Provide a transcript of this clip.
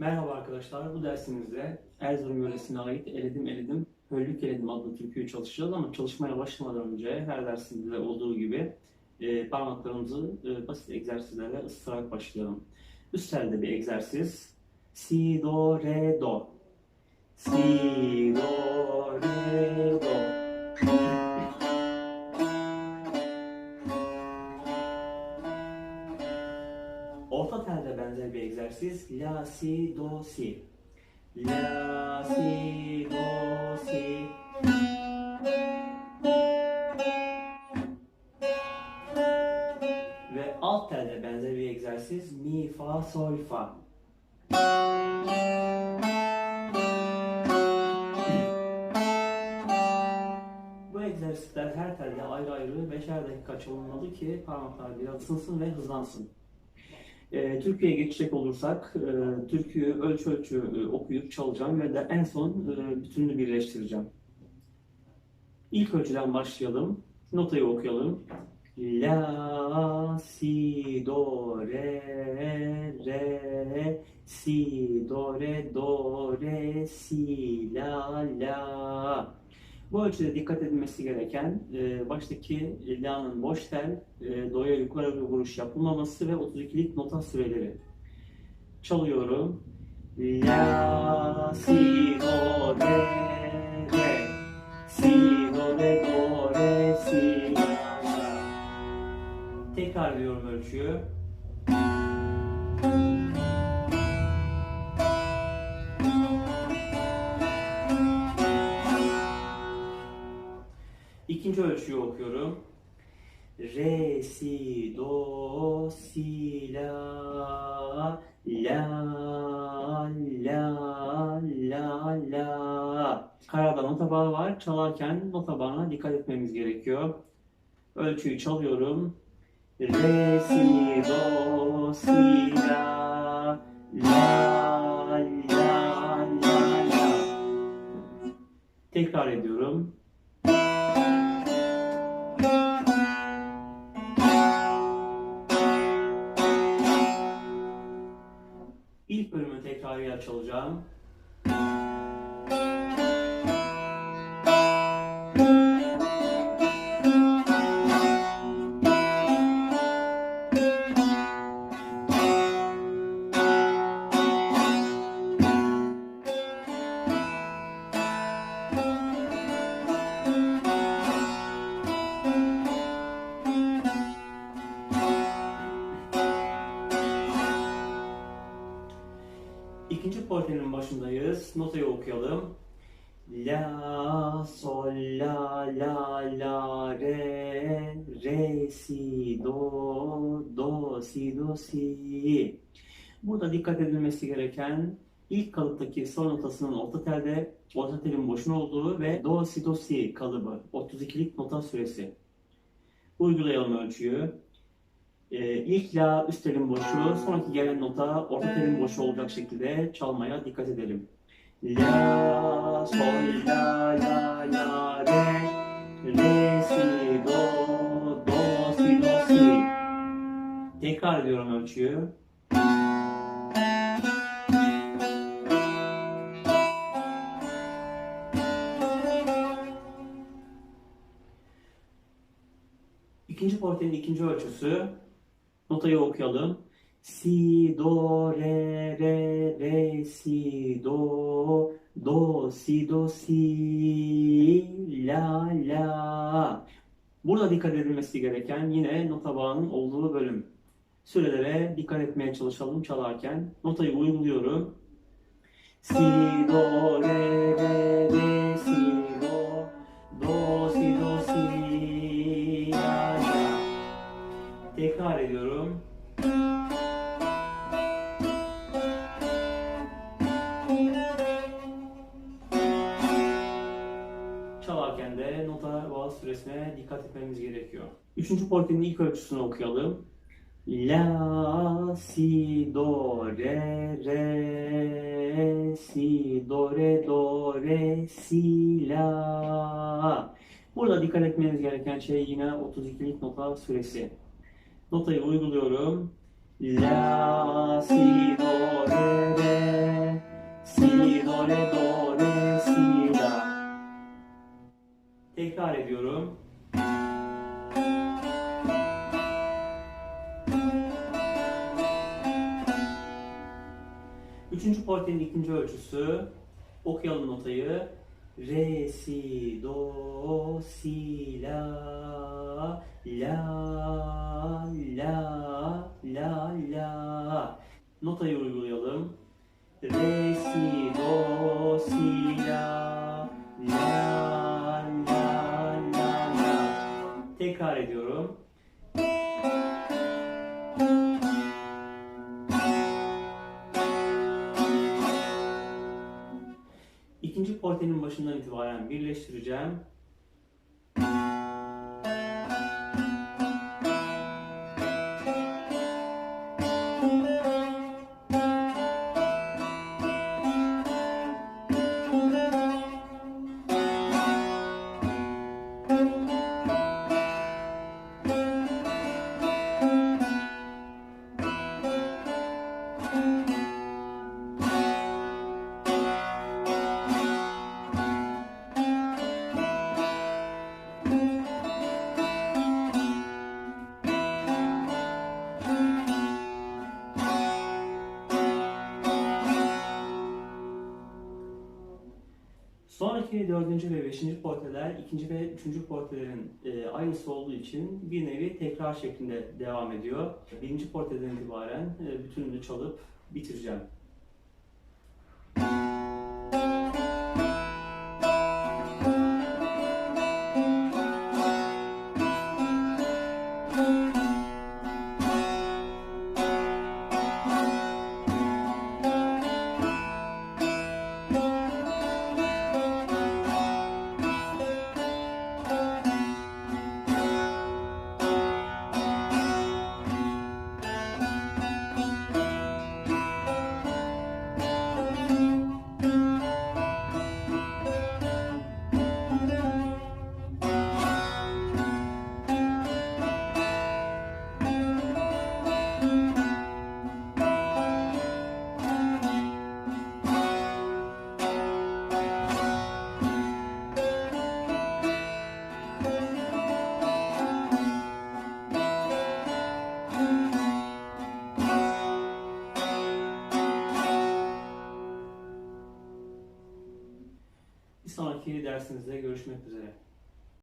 Merhaba arkadaşlar, bu dersimizde Erzurum yöresine ait Eledim Eledim, Höllük Eledim adlı türküyü çalışacağız ama çalışmaya başlamadan önce her dersimizde olduğu gibi e, parmaklarımızı e, basit egzersizlerle ısıtarak başlayalım. Üst telde bir egzersiz. Si, do, re, do. Si, do, re, do. Benzer bir egzersiz. La, si, do, si. La, si, do, si. Ve alt telde benzer bir egzersiz. Mi, fa, sol, fa. Bu egzersizler her telde ayrı ayrı beşer dakika çalınmalı ki parmaklar biraz ısınsın ve hızlansın. E, Türkiye'ye geçecek olursak, e, türküyü ölçü ölçü e, okuyup çalacağım ve de en son e, bütününü birleştireceğim. İlk ölçüden başlayalım. Notayı okuyalım. La, si, do, re, re, si, do, re, do, re, si, la, la. Bu ölçüde dikkat edilmesi gereken e, baştaki la'nın boş tel, e, do'ya yukarı bir vuruş yapılmaması ve 32'lik nota süreleri. Çalıyorum. La, si, do, re, re. Si, do, re, do, re, si, la, la. Tekrar ediyorum ölçüyü. İkinci ölçüyü okuyorum. Re, si, do, si, la, la, la, la, la. Karada nota bağı var. Çalarken nota bağına dikkat etmemiz gerekiyor. Ölçüyü çalıyorum. Re, si, do, si, la, la, la, la, la. Tekrar ediyorum. İlk bölümü tekrarıya çalacağım. İkinci portrenin başındayız. Notayı okuyalım. La, sol, la, la, la, re, re, si, do, do, si, do, si. Burada dikkat edilmesi gereken ilk kalıptaki sol notasının orta telde, orta telin boşun olduğu ve do, si, do, si kalıbı. 32'lik nota süresi. Uygulayalım ölçüyü. Ee, ilk la üst telin boşu, sonraki gelen nota orta telin boşu olacak şekilde çalmaya dikkat edelim. La, sol, la, la, la, re, re, si, do, do, si, do, si. Tekrar ediyorum ölçüyü. İkinci portenin ikinci ölçüsü. Notayı okuyalım. Si, do, re, re, re, si, do, do, si, do, si, la, la. Burada dikkat edilmesi gereken yine nota bağının olduğu bölüm. Sürelere dikkat etmeye çalışalım çalarken. Notayı uyguluyorum. Si, do, re, re, re, si, do, do, Tekrar ediyorum. Çalarken de nota bağlı süresine dikkat etmemiz gerekiyor. Üçüncü portenin ilk ölçüsünü okuyalım. La, si, do, re, re, si, do, re, do, re, si, la. Burada dikkat etmeniz gereken şey yine 32'lik nota süresi notayı uyguluyorum. La, si, do, re, re, si, do, re, do, re, si, la. Tekrar ediyorum. Üçüncü portenin ikinci ölçüsü. Okuyalım notayı. Re, si, do, si, la, la, Notayı uygulayalım. Re, si, do, si, la, la, la, la, la. Tekrar ediyorum. İkinci portenin başından itibaren birleştireceğim. Sonraki dördüncü ve beşinci porteler ikinci ve üçüncü portelerin e, aynısı olduğu için bir nevi tekrar şeklinde devam ediyor. Birinci porteden itibaren e, bütününü çalıp bitireceğim. Dersimizde görüşmek üzere.